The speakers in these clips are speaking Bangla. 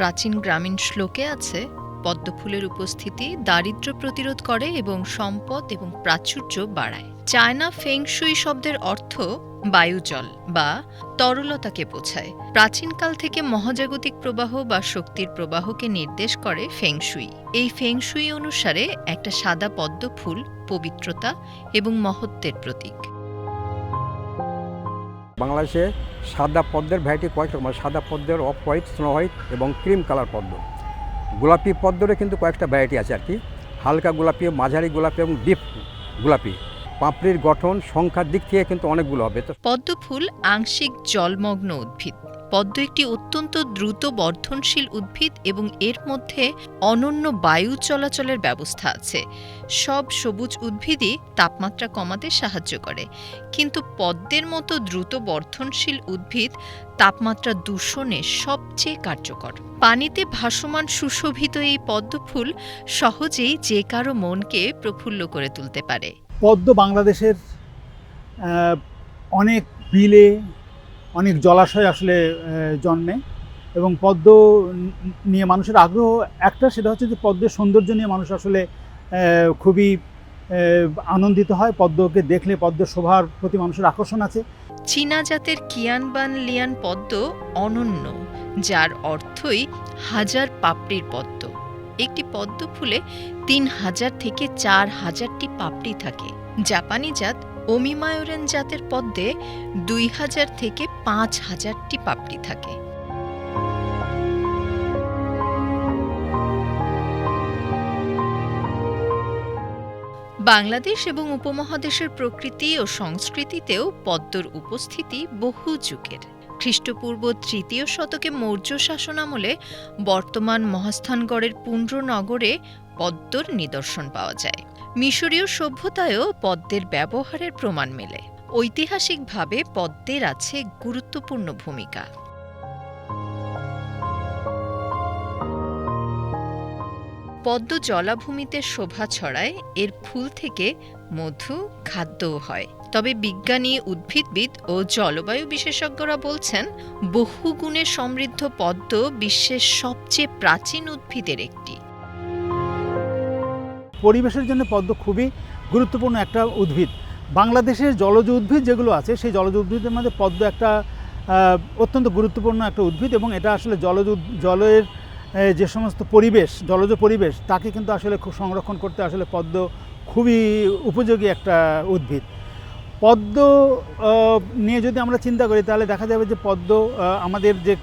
প্রাচীন গ্রামীণ শ্লোকে আছে, পদ্মফুলের উপস্থিতি দারিদ্র্য প্রতিরোধ করে এবং সম্পদ এবং প্রাচুর্য বাড়ায়। চায়না ফেংশুই শব্দের অর্থ বায়ুজল বা তরলতাকে বোঝায়। প্রাচীনকাল থেকে মহাজাগতিক প্রবাহ বা শক্তির প্রবাহকে নির্দেশ করে ফেংশুই এই ফেংশুই অনুসারে একটা সাদা পদ্ম ফুল পবিত্রতা এবং মহত্বের প্রতীক। বাংলাদেশে সাদা পদ্মের ভ্যারাইটি কয়েক রকম সাদা পদ্মের অফ হোয়াইট স্নো হোয়াইট এবং ক্রিম কালার পদ্ম। গোলাপি পদ্মেরও কিন্তু কয়েকটা ভ্যারাইটি আছে আর কি। হালকা গোলাপি, মাঝারি গোলাপি এবং ডিপ গোলাপি। পাপড়ির গঠন, সংখ্যার দিক থেকে কিন্তু অনেকগুলো হবে। তো পদ্মফুল আংশিক জলমগ্ন উদ্ভিদ। পদ্ম একটি অত্যন্ত দ্রুত বর্ধনশীল উদ্ভিদ এবং এর মধ্যে অনন্য বায়ু চলাচলের ব্যবস্থা আছে। সব সবুজ উদ্ভিদই তাপমাত্রা কমাতে সাহায্য করে। কিন্তু পদ্মের মতো দ্রুত বর্ধনশীল উদ্ভিদ তাপমাত্রা দূষণে সবচেয়ে কার্যকর। পানিতে ভাসমান সুশোভিত এই পদ্মফুল সহজেই যে কারও মনকে প্রফুল্ল করে তুলতে পারে। পদ্ম বাংলাদেশের অনেক বিলে অনেক জলাশয় আসলে জন্মে এবং পদ্ম নিয়ে মানুষের আগ্রহ একটা সেটা হচ্ছে যে পদ্মের সৌন্দর্য নিয়ে মানুষ আসলে খুবই আনন্দিত হয়। পদ্মকে দেখলে পদ্মের শোভার প্রতি মানুষের আকর্ষণ আছে। চীনা জাতের কিয়ানবান লিয়ান পদ্ম অনন্য, যার অর্থই হাজার পাপড়ির পদ্ম। একটি পদ্ম ফুলে তিন হাজার থেকে চার হাজারটি পাপড়ি থাকে। জাপানি জাত ওমিমায়োরেন জাতের পদ্মে দুই হাজার থেকে পাঁচ হাজারটি পাপড়ি থাকে। বাংলাদেশ এবং উপমহাদেশের প্রকৃতি ও সংস্কৃতিতেও পদ্মর উপস্থিতি বহু যুগের। খ্রিস্টপূর্ব তৃতীয় শতকে মৌর্য শাসনামলে বর্তমান মহাস্থানগড়ের পুণ্ড্রনগরে পদ্মর নিদর্শন পাওয়া যায়। মিশরীয় সভ্যতায়ও পদ্মের ব্যবহারের প্রমাণ মেলে। ঐতিহাসিকভাবে পদ্মের আছে গুরুত্বপূর্ণ ভূমিকা। পদ্ম জলাভূমিতে শোভা ছড়ায়, এর ফুল থেকে মধু, খাদ্যও হয়। তবে বিজ্ঞানী, উদ্ভিদবিদ ও জলবায়ু বিশেষজ্ঞরা বলছেন বহু গুণে সমৃদ্ধ পদ্ম বিশ্বের সবচেয়ে প্রাচীন উদ্ভিদের একটি। পরিবেশের জন্য পদ্ম খুবই গুরুত্বপূর্ণ একটা উদ্ভিদ। বাংলাদেশের জলজ উদ্ভিদ যেগুলো আছে, সেই জলজ উদ্ভিদের মধ্যে পদ্ম একটা অত্যন্ত গুরুত্বপূর্ণ একটা উদ্ভিদ এবং এটা আসলে জলজ জলের যে সমস্ত পরিবেশ, জলজ পরিবেশ, তাকে কিন্তু আসলে খুব সংরক্ষণ করতে আসলে পদ্ম খুবই উপযোগী একটা উদ্ভিদ। পদ্ম নিয়ে যদি আমরা চিন্তা করি, তাহলে দেখা যাবে যে পদ্ম আমাদের যে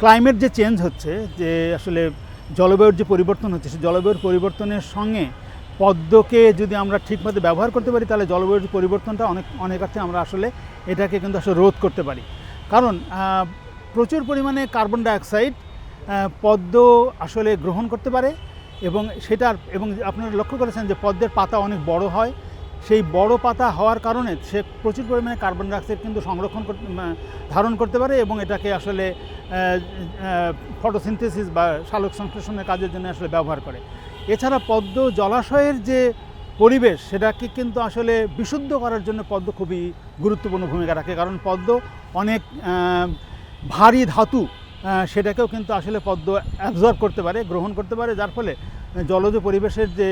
ক্লাইমেট যে চেঞ্জ হচ্ছে, যে আসলে জলবায়ুর যে পরিবর্তন হচ্ছে সেই জলবায়ুর পরিবর্তনের সঙ্গে পদ্মকে যদি আমরা ঠিকমতো ব্যবহার করতে পারি, তাহলে জলবায়ুর পরিবর্তনটা অনেক অনেকার্থে আমরা আসলে এটাকে কিন্তু আসলে রোধ করতে পারি। কারণ প্রচুর পরিমাণে কার্বন ডাইঅক্সাইড পদ্ম আসলে গ্রহণ করতে পারে এবং সেটার, এবং আপনারা লক্ষ্য করেছেন যে পদ্মের পাতা অনেক বড় হয় সেই বড় পাতা হওয়ার কারণে সে প্রচুর পরিমাণে কার্বন ডাইঅক্সাইড কিন্তু সংরক্ষণ ধারণ করতে পারে এবং এটাকে আসলে ফটোসিনথেসিস বা সালোক সংশ্লেষণের কাজের জন্য আসলে ব্যবহার করে। এছাড়া পদ্ম জলাশয়ের যে পরিবেশ, সেটাকে কিন্তু আসলে বিশুদ্ধ করার জন্য পদ্ম খুবই গুরুত্বপূর্ণ ভূমিকা রাখে। কারণ পদ্ম অনেক ভারী ধাতু সেটাকেও কিন্তু আসলে পদ্ম অ্যাবজর্ব করতে পারে, গ্রহণ করতে পারে। যার ফলে জলজ পরিবেশের যে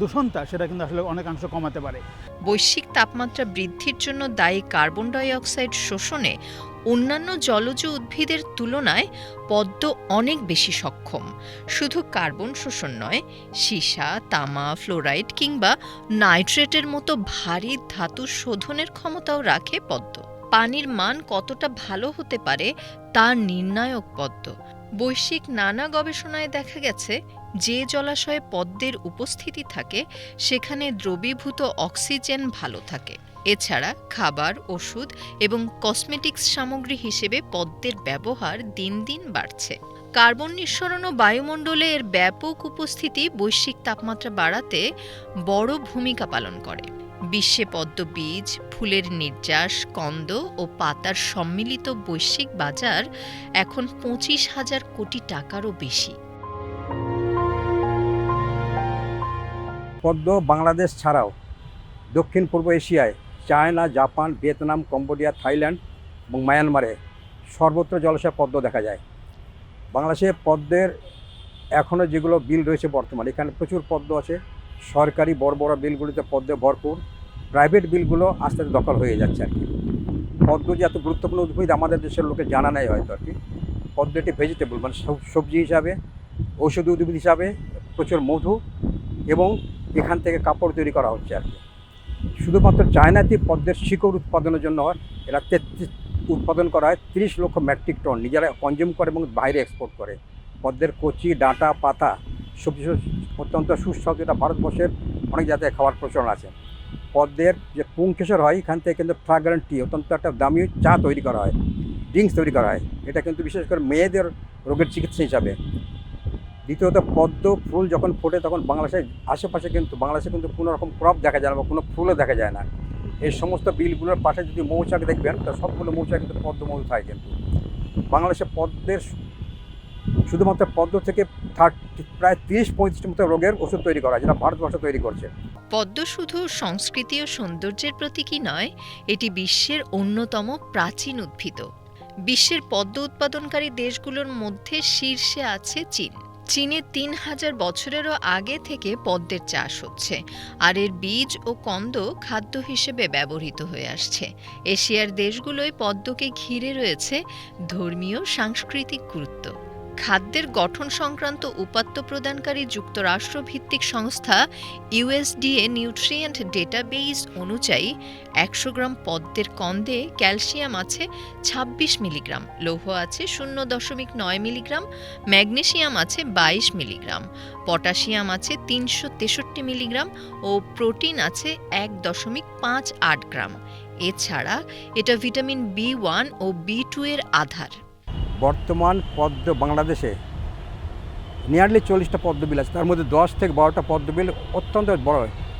দূষণটা, সেটা কিন্তু আসলে অনেকাংশ কমাতে পারে। বৈশ্বিক তাপমাত্রা বৃদ্ধির জন্য দায়ী কার্বন ডাই অক্সাইড শোষণে অন্যান্য জলজ উদ্ভিদের তুলনায় পদ্ম অনেক বেশি সক্ষম। শুধু কার্বন শোষণ নয়, সীসা, তামা, ফ্লোরাইড কিংবা নাইট্রেটের মতো ভারী ধাতু শোধনের ক্ষমতাও রাখে পদ্ম। পানির মান কতটা ভালো হতে পারে তার নির্ণায়ক পদ্ম। বৈশ্বিক নানা গবেষণায় দেখা গেছে যে জলাশয়ে পদ্মের উপস্থিতি থাকে, সেখানে দ্রবীভূত অক্সিজেন ভালো থাকে। এছাড়া খাবার, ওষুধ এবং কসমেটিক্স সামগ্রী হিসেবে পদ্মের ব্যবহার দিন দিন বাড়ছে। কার্বন নিঃসরণ ও বায়ুমণ্ডলে এর ব্যাপক উপস্থিতি বৈশ্বিক তাপমাত্রা বাড়াতে বড় ভূমিকা পালন করে। বিশ্বে পদ্ম বীজ, ফুলের নির্যাস, কন্দ ও পাতার সম্মিলিত বৈশ্বিক বাজার এখন পঁচিশ হাজার কোটি টাকারও বেশি। পদ্ম বাংলাদেশ ছাড়াও দক্ষিণ পূর্ব এশিয়ায় China, Japan, Vietnam, Cambodia, Thailand এবং মায়ানমারে সর্বত্র জলাশয়ে পদ্ম দেখা যায়। বাংলাদেশে পদ্মের এখনও যেগুলো বিল রয়েছে বর্তমানে, এখানে প্রচুর পদ্ম আছে। সরকারি বড় বড় বিলগুলিতে পদ্মে ভরপুর। প্রাইভেট বিলগুলো আস্তে আস্তে দখল হয়ে যাচ্ছে আর কি। পদ্ম যে এত গুরুত্বপূর্ণ উদ্ভিদ আমাদের দেশের লোকে জানা নেই হয়তো আর কি। পদ্ম একটি ভেজিটেবল মানে সব- সবজি হিসাবে, ঔষধি উদ্ভিদ হিসাবে প্রচুর মধু এবং এখান থেকে কাপড় তৈরি করা হচ্ছে আর কি। শুধুমাত্র চায়নাতে পদ্মের শিকড় উৎপাদনের জন্য এরা তেত্রিশ, উৎপাদন করা হয় তিরিশ লক্ষ মেট্রিক টন। নিজেরা কনজিউম করে এবং বাইরে এক্সপোর্ট করে। পদ্মের কচি, ডাঁটা, পাতা সবজি অত্যন্ত সুস্বাদু। এটা ভারতবর্ষের অনেক জায়গায় খাওয়ার প্রচলন আছে। পদ্মের যে পুংকেশর হয়, এখান থেকে কিন্তু ফ্রাগ্রেন্ট টি, অত্যন্ত একটা দামি চা তৈরি করা হয়, ড্রিঙ্কস তৈরি করা হয়। এটা কিন্তু বিশেষ করে মেয়েদের রোগের চিকিৎসা হিসাবে। দ্বিতীয়ত পদ্ম ফুল যখন ফোটে তখন বাংলাদেশের আশেপাশে কিন্তু, বাংলাদেশে কিন্তু কোনো রকম ক্রপ দেখা যায় না বা কোনো ফুলও দেখা যায় না। এই সমস্ত বিলগুলোর পাশে যদি মৌচাক দেখবেন, তো সবগুলো মৌচাক কিন্তু পদ্ম মধু থাকে কিন্তু। বাংলাদেশে পদ্মের শুধুমাত্র পদ্ম থেকে থার্টি, প্রায় তিরিশ পঁয়ত্রিশটি মতো রোগের ওষুধ তৈরি করা যেটা ভারতবর্ষ তৈরি করছে। পদ্ম শুধু সংস্কৃতি ও সৌন্দর্যের প্রতীকই নয়, এটি বিশ্বের অন্যতম প্রাচীন উদ্ভিদ বিশ্বের পদ্ম উৎপাদনকারী দেশগুলোর মধ্যে শীর্ষে আছে চীন। চীনে তিন হাজার বছরেরও আগে থেকে পদ্মের চাষ হচ্ছে, আর এর বীজ ও কন্দ খাদ্য হিসেবে ব্যবহৃত হয়ে আসছে। এশিয়ার দেশগুলোয় পদ্মকে ঘিরে রয়েছে ধর্মীয় সাংস্কৃতিক গুরুত্ব। খাদ্যের গঠন সংক্রান্ত উপাত্ত প্রদানকারী যুক্তরাষ্ট্রভিত্তিক সংস্থা ইউএসডিএ নিউট্রিয়েন্ট ডেটাবেইস অনুযায়ী একশো গ্রাম পদ্মের কন্দে ক্যালসিয়াম আছে ২৬ মিলিগ্রাম, লৌহ আছে শূন্য দশমিক নয় মিলিগ্রাম ম্যাগনেশিয়াম আছে বাইশ মিলিগ্রাম, পটাশিয়াম আছে তিনশো তেষট্টি মিলিগ্রাম ও প্রোটিন আছে এক দশমিক পাঁচ আট গ্রাম। এছাড়া এটা ভিটামিন বি ওয়ান ও বি টু এর আধার। বর্তমান পদ্ম বাংলাদেশে নিয়ারলি চল্লিশটা পদ্মবিল আছে। তার মধ্যে দশ থেকে বারোটা পদ্মবিল অত্যন্ত বড়।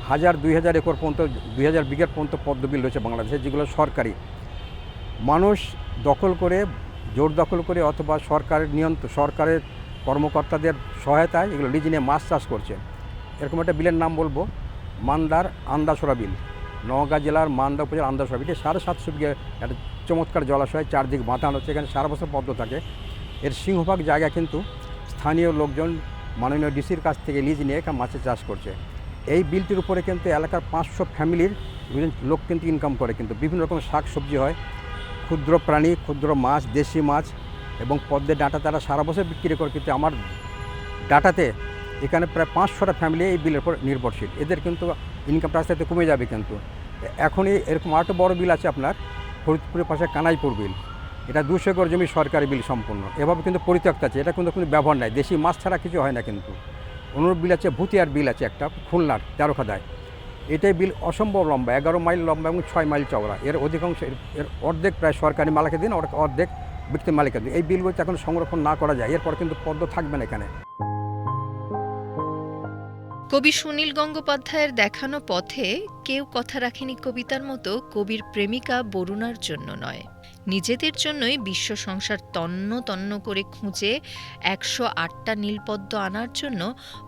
হাজার, দুই হাজার একর পর্যন্ত, দুই হাজার বিঘের পর্যন্ত পদ্মবিল রয়েছে বাংলাদেশে, যেগুলো সরকারি। মানুষ দখল করে, জোর দখল করে অথবা সরকারের নিয়ন্ত্রণ সরকারের কর্মকর্তাদের সহায়তায় এগুলো লিজ নিয়ে মাছ চাষ করছে। এরকম একটা বিলের নাম বলব, মান্দার আন্দাসরা বিল। নওগাঁ জেলার মান্দা উপজেলার আন্দাসরা বিল। সাড়ে সাতশো বিঘে একটা চমৎকার জলাশয়, চারদিক বাঁধানো হচ্ছে, এখানে সারা বছর পদ্ম থাকে। এর সিংহভাগ জায়গা কিন্তু স্থানীয় লোকজন মাননীয় ডিসির কাছ থেকে লিজ নিয়ে এখানে মাছের চাষ করছে। এই বিলটির উপরে কিন্তু এলাকার পাঁচশো ফ্যামিলির লোক কিন্তু ইনকাম করে, কিন্তু বিভিন্ন রকম শাক সবজি হয়। ক্ষুদ্র প্রাণী, ক্ষুদ্র মাছ, দেশি মাছ এবং পদ্মের ডাটা তারা সারা বছর বিক্রি করে, কিন্তু আমার ডাটাতে এখানে প্রায় পাঁচশোটা ফ্যামিলি এই বিলের উপর নির্ভরশীল। এদের কিন্তু ইনকামটা আস্তে আস্তে কমে যাবে কিন্তু। এখনই এরকম আরেকটা বড় বিল আছে আপনার ফরিদপুরের পাশে কানাইপুর বিল। এটা দুশো একর জমি সরকারি বিল সম্পূর্ণ। এভাবে কিন্তু পরিত্যক্ত আছে, এটা কিন্তু কোনো ব্যবহার নাই। দেশি মাছ ছাড়া কিছু হয় না কিন্তু। অনুরূপ বিল আছে, ভুতিয়ার বিল আছে একটা, খুলনার, তেরোখাদায়। এটাই বিল অসম্ভব লম্বা, এগারো মাইল লম্বা এবং ছয় মাইল চওড়া। এর অধিকাংশ, এর- অর্ধেক প্রায় সরকারি মালিকে দিন, অর্ধেক ব্যক্তি মালিকে দিন। এই বিলগুলো এখন সংরক্ষণ না করা যায়, এরপর কিন্তু পদ্ম থাকবে না এখানে। কবি সুনীল গঙ্গোপাধ্যায়ের দেখানো পথে কেউ কথা রাখেনি কবিতার মতো কবির প্রেমিকা বরুণার জন্য নয়। নিজেদের জন্যই বিশ্ব সংসার তন্ন তন্ন করে খুঁজে একশো আটটা নীলপদ্ম আনার জন্য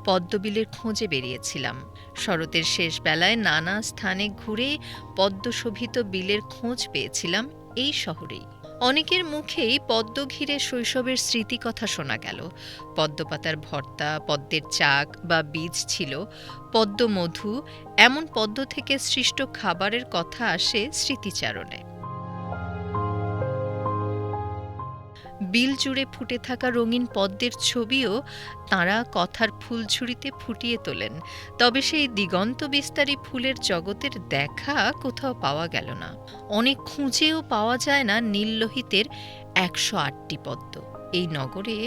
পদ্মবিলের খোঁজে বেরিয়েছিলাম। শরতের শেষ বেলায় নানা স্থানে ঘুরে পদ্মশোভিত বিলের খোঁজ পেয়েছিলাম এই শহরেই। অনেকের মুখেই পদ্ম ঘিরে শৈশবের স্মৃতিকথা শোনা গেল। পদ্মপাতার ভর্তা, পদ্মের চাক বা বীজ ছিল পদ্মমধু, এমন পদ্ম থেকে সৃষ্ট খাবারের কথা আসে স্মৃতিচারণে। বিল জুড়ে ফুটে থাকা রঙিন পদ্মের ছবিও তাঁরা কথার ফুলঝুরিতে ফুটিয়ে তোলেন। তবে সেই দিগন্ত বিস্তারী ফুলের জগতের দেখা কোথাও পাওয়া গেল না। অনেক খুঁজেও পাওয়া যায় না নীললোহিতের একশো আটটি পদ্ম। এই নগরে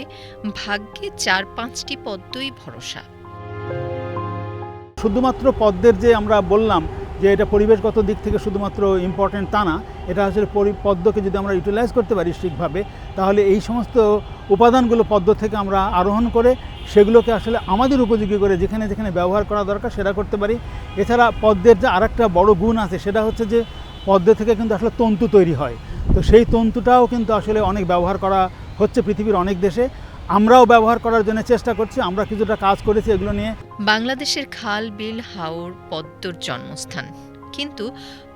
ভাগ্যে চার পাঁচটি পদ্মই ভরসা। শুধুমাত্র পদ্মের যে আমরা বললাম যে এটা পরিবেশগত দিক থেকে শুধুমাত্র ইম্পর্ট্যান্ট তা না এটা আসলে পদ্মকে যদি আমরা ইউটিলাইজ করতে পারি ঠিকভাবে তাহলে এই সমস্ত উপাদানগুলো পদ্ম থেকে আমরা আরোহণ করে সেগুলোকে আসলে আমাদের উপযোগী করে যেখানে যেখানে ব্যবহার করা দরকার সেটা করতে পারি। এছাড়া পদ্মের যে আরেকটা বড় গুণ আছে সেটা হচ্ছে যে পদ্ম থেকে কিন্তু আসলে তন্তু তৈরি হয়। তো সেই তন্তুটাও কিন্তু আসলে অনেক ব্যবহার করা হচ্ছে পৃথিবীর অনেক দেশে। আমরাও ব্যবহার করার জন্য চেষ্টা করছি, আমরা কিছুটা কাজ করেছি এগুলো নিয়ে। বাংলাদেশের খাল, বিল, হাওর, পদ্মর জন্মস্থান। কিন্তু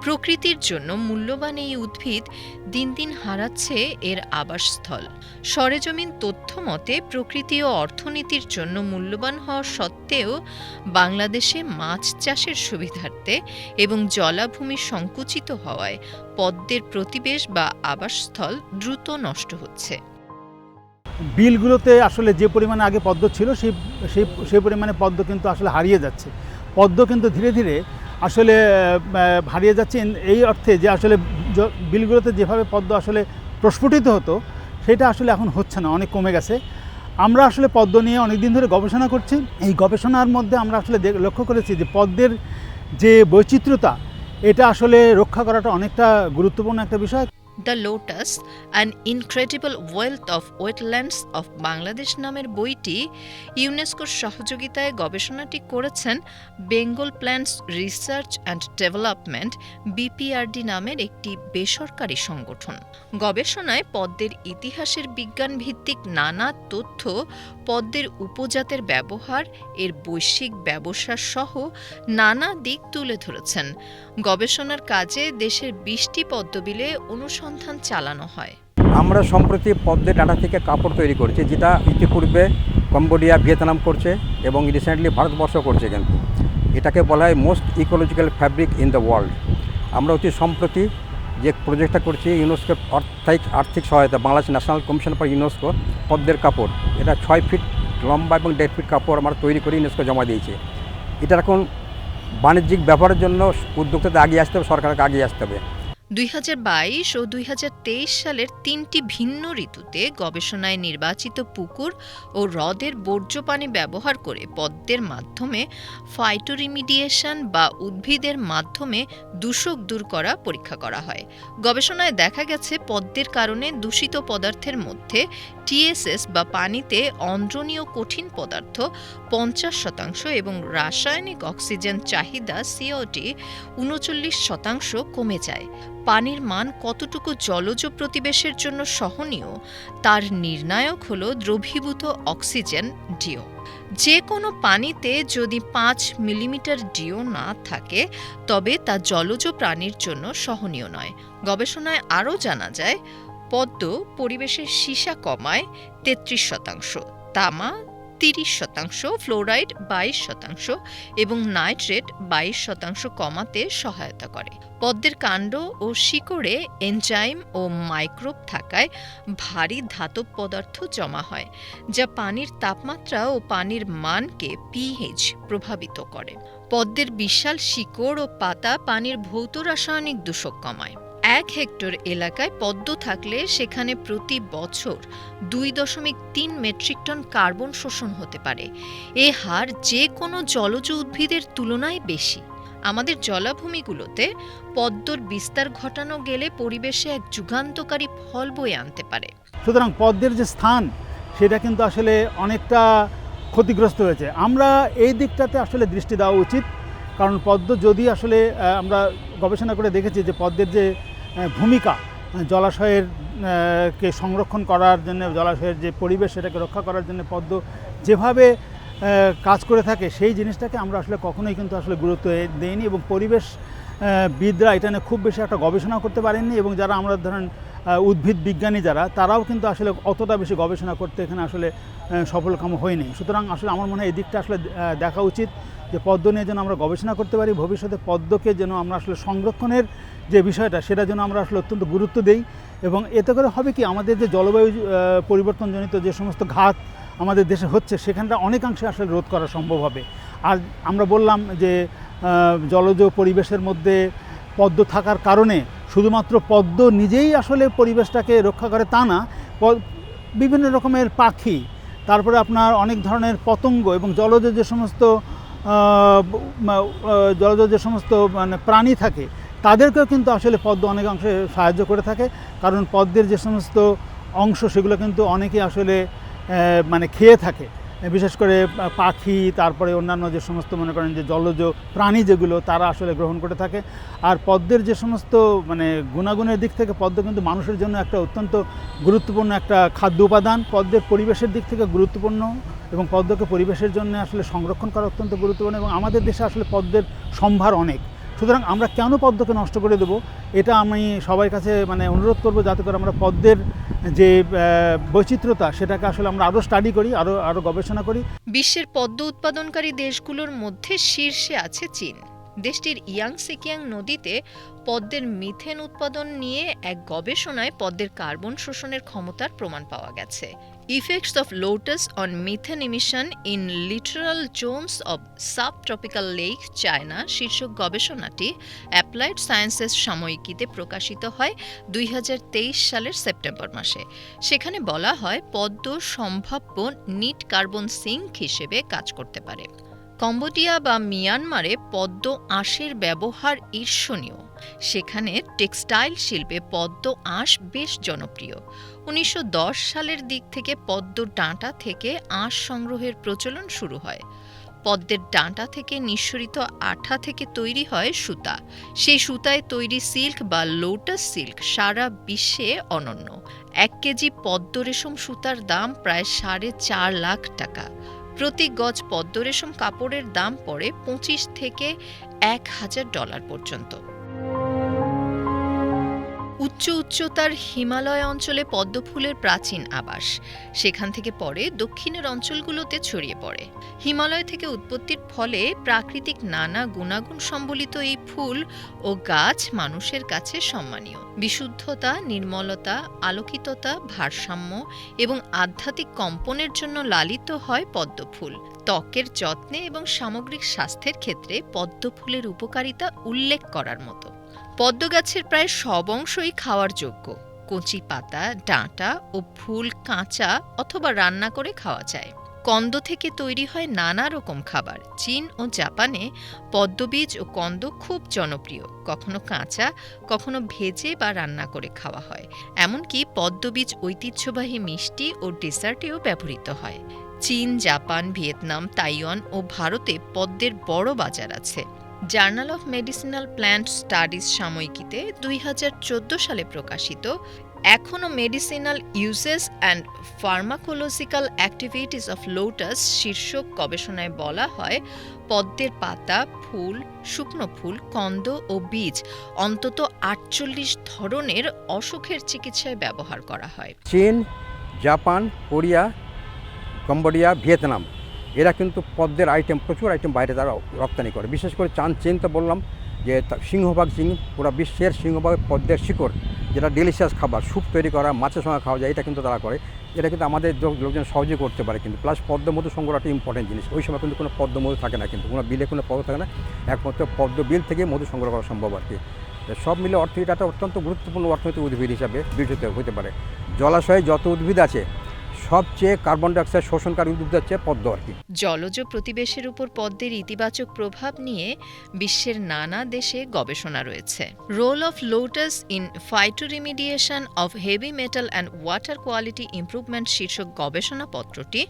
প্রকৃতির জন্য মূল্যবান এই উদ্ভিদ দিন দিন হারাচ্ছে এর আবাসস্থল। সরেজমিন তথ্য মতে, প্রকৃতি ও অর্থনীতির জন্য মূল্যবান হওয়া সত্ত্বেও বাংলাদেশে মাছ চাষের সুবিধার্থে এবং জলাভূমি সংকুচিত হওয়ায় পদ্মের প্রতিবেশ বা আবাসস্থল দ্রুত নষ্ট হচ্ছে। বিলগুলোতে আসলে যে পরিমাণে আগে পদ্ম ছিল, সেই সেই সেই পরিমাণে পদ্ম কিন্তু আসলে হারিয়ে যাচ্ছে। পদ্ম কিন্তু ধীরে ধীরে আসলে হারিয়ে যাচ্ছে এই অর্থে যে আসলে বিলগুলোতে যেভাবে পদ্ম আসলে প্রস্ফুটিত হতো, সেটা আসলে এখন হচ্ছে না, অনেক কমে গেছে। আমরা আসলে পদ্ম নিয়ে অনেক দিন ধরে গবেষণা করছি। এই গবেষণার মধ্যে আমরা আসলে লক্ষ্য করেছি যে পদ্মের যে বৈচিত্র্যতা, এটা আসলে রক্ষা করাটা অনেকটা গুরুত্বপূর্ণ একটা বিষয়। The lotus an incredible wealth of wetlands of Bangladesh নামের বইটি ইউনেস্কোর সহযোগিতায় গবেষণাটি করেছেন Bengal plants research and development BPRD নামের একটি বেসরকারি সংগঠন। গবেষণায় পদ্মের ইতিহাসের বিজ্ঞান ভিত্তিক নানা তথ্য, পদ্মের উপজাতের ব্যবহার, এর বৈশ্বিক ব্যবসা সহ নানা দিক তুলে ধরেছেন। গবেষণার কাজে দেশের বিশটি পদ্মবিলে অনুসন্ধান চালানো হয়। আমরা সম্প্রতি পদ্মের ডাটা থেকে কাপড় তৈরি করছি, যেটা ইতিপূর্বে কম্বোডিয়া, ভিয়েতনাম করছে এবং রিসেন্টলি ভারতবর্ষ করছে কিন্তু। এটাকে বলা হয় most ecological fabric in the world আমরা অতি সম্প্রতি যে প্রজেক্টটা করছি ইউনেস্কোর অর্থায়িক আর্থিক সহায়তা, Bangladesh national commission for UNESCO পদ্মের কাপড়। এটা ছয় ফিট লম্বা এবং দেড় ফিট কাপড় আমরা তৈরি করে ইউনেস্কো জমা দিয়েছে। এটা এখন বাণিজ্যিক ব্যবহারের জন্য উদ্যোক্তাদের আগিয়ে আসতে হবে, সরকারকে আগিয়ে আসতে হবে। দুই হাজার বাইশ ও দুই হাজার তেইশ সালের তিনটি ভিন্ন ঋতুতে গবেষণায় নির্বাচিত পুকুর ও হ্রদের বর্জ্য পানি ব্যবহার করে পদ্মের মাধ্যমে ফাইটোরিমিডিয়েশন বা উদ্ভিদের মাধ্যমে দূষক দূর করা পরীক্ষা করা হয়। গবেষণায় দেখা গেছে, পদ্মের কারণে দূষিত পদার্থের মধ্যে টিএসএস বা পানিতে অন্দ্রনীয় কঠিন পদার্থ পঞ্চাশ শতাংশ এবং রাসায়নিক অক্সিজেন চাহিদা সিওটি উনচল্লিশ শতাংশ কমে যায়। পানির মান কতটুকু জলজ প্রতিবেশের জন্য সহনীয়, তার নির্ণায়ক হল দ্রবীভূত অক্সিজেন ডিও যে কোনো পানিতে যদি পাঁচ মিলিমিটার ডিও না থাকে, তবে তা জলজ প্রাণীর জন্য সহনীয় নয়। গবেষণায় আরও জানা যায় পদ্ম পরিবেশের সীসা কমায় তেত্রিশ শতাংশ, তামা তিরিশ শতাংশ, ফ্লোরাইড বাইশ শতাংশ এবং নাইট্রেট বাইশ শতাংশ কমাতে সহায়তা করে। পদ্মের কাণ্ড ও শিকড়ে এনজাইম ও মাইক্রোব থাকায় ভারী ধাতব পদার্থ জমা হয়, যা পানির তাপমাত্রা ও পানির মানকে পিএইচ প্রভাবিত করে। পদ্মের বিশাল শিকড় ও পাতা পানির ভৌত রাসায়নিক দূষক কমায়। এক হেক্টর এলাকায় পদ্ম থাকলে সেখানে প্রতি বছর দুই দশমিক তিন মেট্রিক টন কার্বন শোষণ হতে পারে। এ হার যে কোনো জলজ উদ্ভিদের তুলনায় বেশি। আমাদের জলাভূমিগুলোতে পদ্মর বিস্তার ঘটানো গেলে পরিবেশে এক যুগান্তকারী ফল বয়ে আনতে পারে। সুতরাং পদ্মের যে স্থান, সেটা কিন্তু আসলে অনেকটা ক্ষতিগ্রস্ত হয়েছে। আমরা এই দিকটাতে আসলে দৃষ্টি দেওয়া উচিত। কারণ পদ্ম যদি আসলে আমরা গবেষণা করে দেখেছি যে পদ্মের যে ভূমিকা জলাশয়ের কে সংরক্ষণ করার জন্য, জলাশয়ের যে পরিবেশ সেটাকে রক্ষা করার জন্য পদ্ম যেভাবে কাজ করে থাকে, সেই জিনিসটাকে আমরা আসলে কখনোই কিন্তু আসলে গুরুত্ব দেইনি এবং পরিবেশ বিদরা এটা নিয়ে খুব বেশি একটা গবেষণা করতে পারেননি এবং যারা আমরা ধরেন উদ্ভিদ বিজ্ঞানী যারা, তারাও কিন্তু আসলে অতটা বেশি গবেষণা করতে এখানে আসলে সফলকাম হয়নি। সুতরাং আসলে আমার মনে হয় এই দিকটা আসলে দেখা উচিত যে পদ্ম নিয়ে যেন আমরা গবেষণা করতে পারি, ভবিষ্যতে পদ্মকে যেন আমরা আসলে সংরক্ষণের যে বিষয়টা সেটা যেন আমরা আসলে অত্যন্ত গুরুত্ব দেই। এবং এতে করে হবে কি, আমাদের যে জলবায়ু পরিবর্তনজনিত যে সমস্ত ঘাত আমাদের দেশে হচ্ছে, সেখানটা অনেকাংশে আসলে রোধ করা সম্ভব হবে। আর আমরা বললাম যে জলজ পরিবেশের মধ্যে পদ্ম থাকার কারণে শুধুমাত্র পদ্ম নিজেই আসলে পরিবেশটাকে রক্ষা করে তা না বিভিন্ন রকমের পাখি, তারপরে আপনার অনেক ধরনের পতঙ্গ এবং জলজ যে সমস্ত জলজ যে সমস্ত মানে প্রাণী থাকে তাদেরকেও কিন্তু আসলে পদ্ম অনেক অংশে সাহায্য করে থাকে। কারণ পদ্মের যে সমস্ত অংশ, সেগুলো কিন্তু অনেকে আসলে মানে খেয়ে থাকে। বিশেষ করে পাখি, তারপরে অন্যান্য যে সমস্ত মনে করেন যে জলজ প্রাণী যেগুলো, তারা আসলে গ্রহণ করে থাকে। আর পদ্মের যে সমস্ত মানে গুণাগুণের দিক থেকে পদ্ম কিন্তু মানুষের জন্য একটা অত্যন্ত গুরুত্বপূর্ণ একটা খাদ্য উপাদান। পদ্মের পরিবেশের দিক থেকে গুরুত্বপূর্ণ এবং পদ্মকে পরিবেশের জন্য আসলে সংরক্ষণ করা অত্যন্ত গুরুত্বপূর্ণ এবং আমাদের দেশে আসলে পদ্মের সম্ভার অনেক। সুতরাং আমরা কেন পদ্মকে নষ্ট করে দেব? এটা আমি সবার কাছে মানে অনুরোধ করব যাতে করে আমরা পদ্মের যে বৈচিত্র্যতা সেটাকে আসলে আমরা আরও স্টাডি করি আরও আরও গবেষণা করি। বিশ্বের পদ্ম উৎপাদনকারী দেশগুলোর মধ্যে শীর্ষে আছে চীন। দেশটির ইয়াংসিকিয়াং নদীতে পদ্মের মিথেন উৎপাদন নিয়ে এক গবেষণায় পদ্মের কার্বন শোষণের ক্ষমতার প্রমাণ পাওয়া গেছে। Effects of lotus on methane emission in literal zones of subtropical lake China শীর্ষক গবেষণাটি অ্যাপ্লাইড সায়েন্সেস সাময়িকীতে প্রকাশিত হয় দুই হাজার তেইশ সালের সেপ্টেম্বর মাসে। সেখানে বলা হয় পদ্ম সম্ভাব্য নিট কার্বন সিঙ্ক হিসেবে কাজ করতে পারে। কম্বোডিয়া বা মিয়ানমারে পদ্ম আঁশের ব্যবহার ঈর্ষণীয়। সেখানে টেক্সটাইল শিল্পে পদ্ম আঁশ বেশ জনপ্রিয়। উনিশশো দশ সালের দিক থেকে পদ্ম ডাঁটা থেকে আঁশ সংগ্রহের প্রচলন শুরু হয়। পদ্মের ডাঁটা থেকে নিঃসরিত আঠা থেকে তৈরি হয় সুতা। সেই সুতায় তৈরি সিল্ক বা লোটাস সিল্ক সারা বিশ্বে অনন্য। এক কেজি পদ্ম রেশম সুতার দাম প্রায় সাড়ে চার লাখ টাকা। প্রতি গজ পদ্ম রেশম কাপড়ের দাম পড়ে পঁচিশ থেকে এক হাজার ডলার পর্যন্ত। উচ্চ উচ্চতার হিমালয় অঞ্চলে পদ্মফুলের প্রাচীন আবাস। সেখান থেকে পরে দক্ষিণের অঞ্চলগুলোতে ছড়িয়ে পড়ে। হিমালয় থেকে উৎপত্তির ফলে প্রাকৃতিক নানা গুণাগুণ সম্বলিত এই ফুল ও গাছ মানুষের কাছে সম্মানীয়। বিশুদ্ধতা, নির্মলতা, আলোকিততা, ভারসাম্য এবং আধ্যাত্মিক কম্পনের জন্য লালিত হয় পদ্মফুল। ত্বকের যত্নে এবং সামগ্রিক স্বাস্থ্যের ক্ষেত্রে পদ্ম ফুলের উপকারিতা উল্লেখ করার মতো। পদ্ম গাছের প্রায় সব অংশই খাওয়ার যোগ্য। কচি পাতা, ডাঁটা ও ফুল কাঁচা অথবা রান্না করে খাওয়া যায়। কন্দ থেকে তৈরি হয় নানা রকম খাবার। চীন ও জাপানে পদ্মবীজ ও কন্দ খুব জনপ্রিয়। কখনো কাঁচা, কখনো ভেজে বা রান্না করে খাওয়া হয়। এমনকি পদ্মবীজ ঐতিহ্যবাহী মিষ্টি ও ডেসার্টেও ব্যবহৃত হয়। চীন, জাপান, ভিয়েতনাম, তাইওয়ান ও ভারতে পদ্মের বড় বাজার আছে। Journal of medicinal plant studies সাময়িকীতে দুই হাজার চোদ্দ সালে প্রকাশিত এখনও medicinal uses and pharmacological activities of lotus শীর্ষক গবেষণায় বলা হয়, পদ্মের পাতা, ফুল, শুকনো ফুল, কন্দ ও বীজ অন্তত আটচল্লিশ ধরনের অসুখের চিকিৎসায় ব্যবহার করা হয়। চীন, জাপান, কোরিয়া, কম্বোডিয়া, ভিয়েতনাম। এরা কিন্তু পদ্মের আইটেম প্রচুর আইটেম বাইরে তারা রপ্তানি করে। বিশেষ করে চান চীন তো বললাম যে সিংহভাগ চীন পুরো বিশ্বের সিংহভাগ পদ্মের শিকড়, যেটা ডেলিশিয়াস খাবার, স্যুপ তৈরি করা, মাছের সঙ্গে খাওয়া যায়, এটা কিন্তু তারা করে। এটা কিন্তু আমাদের লোকজন সহজে করতে পারে কিন্তু। প্লাস পদ্ম মধু সংগ্রহ একটা ইম্পর্টেন্ট জিনিস। ওই সময় কিন্তু কোনো পদ্ম মধু থাকে না কিন্তু। কোনো বিলে কোনো পদ্ম থাকে না। একমাত্র পদ্ম বিল থেকে মধু সংগ্রহ করা সম্ভব আর কি। সব মিলে অর্থনীতি একটা অত্যন্ত গুরুত্বপূর্ণ অর্থনৈতিক উদ্ভিদ হিসাবে বিবেচিত হতে পারে। জলাশয়ে যত উদ্ভিদ আছে সবচেয়ে কার্বন ডাইঅক্সাইড শোষণকারী উদ্ভিদ হচ্ছে পদ্ম আর কি। জলজ প্রতিবেশের উপর পদ্মের ইতিবাচক প্রভাব নিয়ে বিশ্বের নানা দেশে গবেষণা রয়েছে। Role of lotus in phytoremediation of heavy metal and water quality improvement শীর্ষক গবেষণাপত্রটি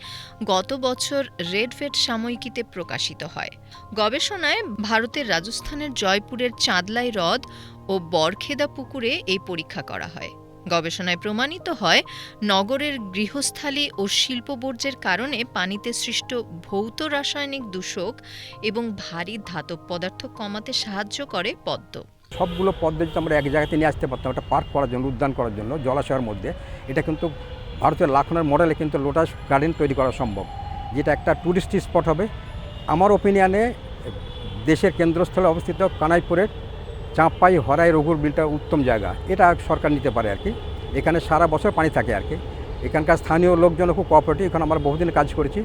গত বছর রেডভেট সাময়িকীতে প্রকাশিত হয়। গবেষণায় ভারতের রাজস্থানের জয়পুরের চাঁদলাই হ্রদ ও বরখেদা পুকুরে এই পরীক্ষা করা হয়। গবেষণায় প্রমাণিত হয়, নগরের গৃহস্থালী ও শিল্প বর্জ্যের কারণে পানিতে সৃষ্ট ভৌত রাসায়নিক দূষক এবং ভারী ধাতব পদার্থ কমাতে সাহায্য করে পদ্ম। সবগুলো পদ্মে যদি আমরা এক জায়গাতে নিয়ে আসতে পারতাম, একটা পার্ক করার জন্য, উদ্যান করার জন্য, জলাশয়ের মধ্যে, এটা কিন্তু ভারতের লাখনের মডেলে কিন্তু লোটাস গার্ডেন তৈরি করা সম্ভব। যেটা একটা ট্যুরিস্ট স্পট হবে। আমার ওপিনিয়নে দেশের কেন্দ্রস্থলে অবস্থিত কানাইপুরের চাঁপাই, হরাই, রঘুর বিলটা উত্তম জায়গা। এটা সরকার নিতে পারে আর কি। এখানে সারা বছর পানি থাকে আর কি। এখানকার স্থানীয় লোকজন খুব কোঅপারেটিভ এখানে আমরা বহুদিন কাজ করেছি।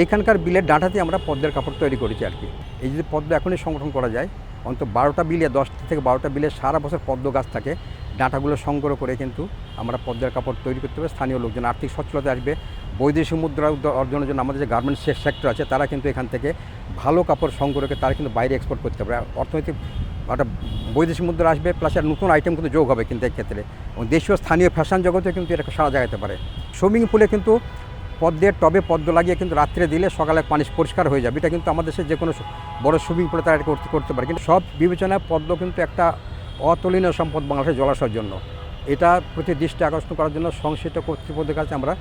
এইখানকার বিলের ডাঁটাতে আমরা পদ্মের কাপড় তৈরি করেছি আর কি। এই যদি পদ্ম এখনই সংগঠন করা যায়, অন্তত বারোটা বিলে দশটা থেকে বারোটা বিলে সারা বছর পদ্ম গাছ থাকে। ডাঁটাগুলো সংগ্রহ করে কিন্তু আমরা পদ্মের কাপড় তৈরি করতে পারি স্থানীয় লোকজন আর্থিক সচ্ছলতা আসবে। বৈদেশিক মুদ্রা অর্জনের জন্য আমাদের যে গার্মেন্টস সেক্টর আছে, তারা কিন্তু এখান থেকে ভালো কাপড় সংগ্রহ করে তারা কিন্তু বাইরে এক্সপোর্ট করতে পারে অর্থনৈতিক একটা বৈদেশিক মুদ্রা আসবে প্লাস আর নতুন আইটেম কিন্তু যোগ হবে কিন্তু এক্ষেত্রে। এবং দেশীয় স্থানীয় ফ্যাশন জগতে কিন্তু এটা সারা জাগাতে পারে। সুইমিং পুলে কিন্তু পদ্মের টবে পদ্ম লাগিয়ে কিন্তু রাত্রে দিলে সকালে পানি পরিষ্কার হয়ে যাবে। এটা কিন্তু আমাদের দেশে যে কোনো বড় সুইমিং পুলে তারা করতে করতে পারে। কিন্তু সব বিবেচনায় পদ্ম কিন্তু একটা অতুলনীয় সম্পদ বাংলাদেশের জলাশয়ের জন্য। এটা প্রতি দৃষ্টি আকর্ষণ করার জন্য সংশ্লিষ্ট কর্তৃপক্ষের কাছে আমরা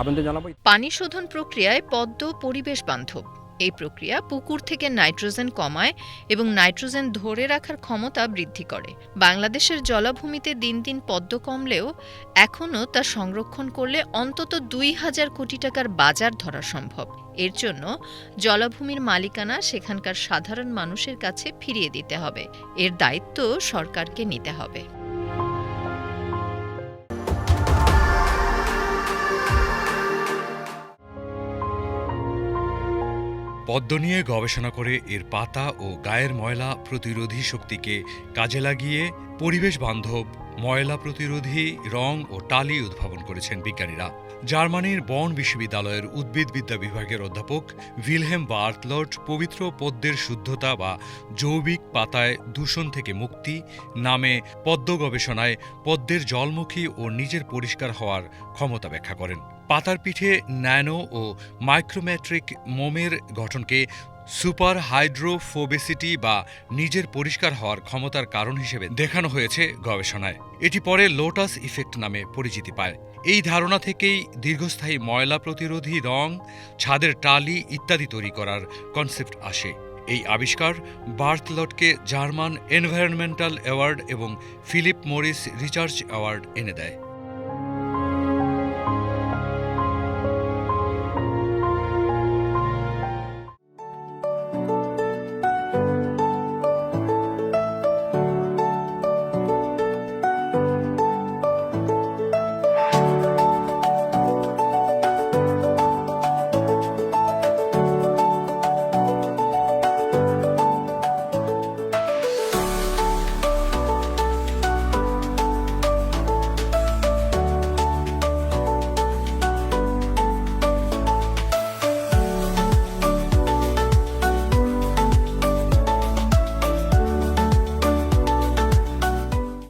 আবেদন জানাব। পানি শোধন প্রক্রিয়ায় পদ্ম পরিবেশ বান্ধব। এই প্রক্রিয়া পুকুর থেকে নাইট্রোজেন কমায় এবং নাইট্রোজেন ধরে রাখার ক্ষমতা বৃদ্ধি করে। বাংলাদেশের জলাভূমিতে দিন দিন পদ্ম কমলেও এখনও তা সংরক্ষণ করলে অন্তত দুই হাজার কোটি টাকার বাজার ধরা সম্ভব। এর জন্য জলাভূমির মালিকানা সেখানকার সাধারণ মানুষের কাছে ফিরিয়ে দিতে হবে। এর দায়িত্ব সরকারকে নিতে হবে। পদ্ম নিয়ে গবেষণা করে এর পাতা ও গায়ের ময়লা প্রতিরোধী শক্তিকে কাজে লাগিয়ে পরিবেশ বান্ধব ময়লা প্রতিরোধী রং ও টালি উদ্ভাবন করেছেন বিজ্ঞানীরা। জার্মানির বন বিশ্ববিদ্যালয়ের উদ্ভিদবিদ্যা বিভাগের অধ্যাপক ভিলহেম বার্টলট পবিত্র পদ্মের শুদ্ধতা বা জৈবিক পাতায় দূষণ থেকে মুক্তি নামে পদ্ম গবেষণায় পদ্মের জলমুখী ও নিজের পরিষ্কার হওয়ার ক্ষমতা ব্যাখ্যা করেন। পাতার পিঠে ন্যানো ও মাইক্রোমেট্রিক মোমের গঠনকে সুপার হাইড্রোফোবেসিটি বা নিজের পরিষ্কার হওয়ার ক্ষমতার কারণ হিসেবে দেখানো হয়েছে গবেষণায়। এটি পরে লোটাস ইফেক্ট নামে পরিচিতি পায়। এই ধারণা থেকেই দীর্ঘস্থায়ী ময়লা প্রতিরোধী রং, ছাদের টালি ইত্যাদি তৈরি করার কনসেপ্ট আসে। এই আবিষ্কার বার্থলটকে জার্মান এনভায়রনমেন্টাল অ্যাওয়ার্ড এবং ফিলিপ মরিস রিসার্চ অ্যাওয়ার্ড এনে দেয়।